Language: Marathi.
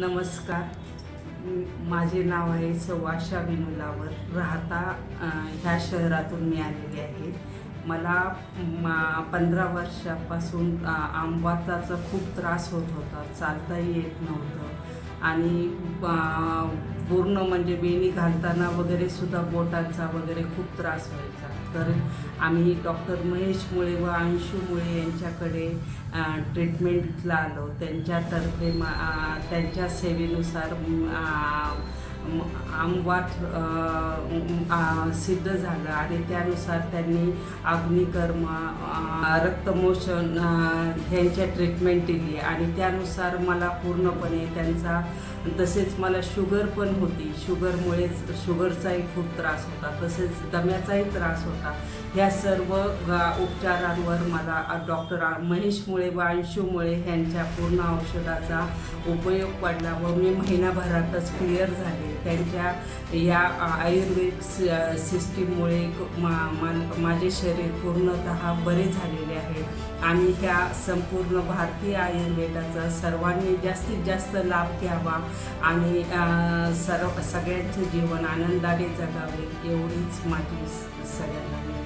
नमस्कार. माझे नाव आहे सवाशा विनुलावर. राहता ह्या शहरातून मी आलेली आहे. मला मा पंधरा वर्षापासून आंबाताचा खूप त्रास होत होता. चालताही येत नव्हतं. आणि पूर्ण म्हणजे बेणी घालताना वगैरे सुद्धा बोटांचा वगैरे खूप त्रास व्हायचा. तर आम्ही डॉक्टर महेश मुळे व अंशू मुळे यांच्याकडे ट्रीटमेंटला आलो. त्यांच्यातर्फे त्यांच्या सेवेनुसार आमवात सिद्ध झालं आणि त्यानुसार त्यांनी अग्निकर्म रक्तमोशन ह्यांच्या ट्रीटमेंट दिली. आणि त्यानुसार मला पूर्णपणे त्यांचा तसेच मला शुगर पण होती. शुगरमुळेच शुगरचाही खूप त्रास होता. तसेच दम्याचाही त्रास होता. ह्या सर्व उपचारांवर मला डॉक्टर महेश मुळे व अंशूमुळे ह्यांच्या पूर्ण औषधाचा उपयोग पडला व मी महिनाभरातच क्लिअर झाले. त्यांच्या या आयुर्वेद सिस्टीममुळे मा मा- माझे शरीर पूर्णतः बरे झालेले आहे. आणि त्या संपूर्ण भारतीय आयुर्वेदाचा सर्वांनी जास्तीत जास्त लाभ घ्यावा आणि सर्व सगळ्यांचे जीवन आनंदाने जगावे एवढीच माझी स- सगळ्यांना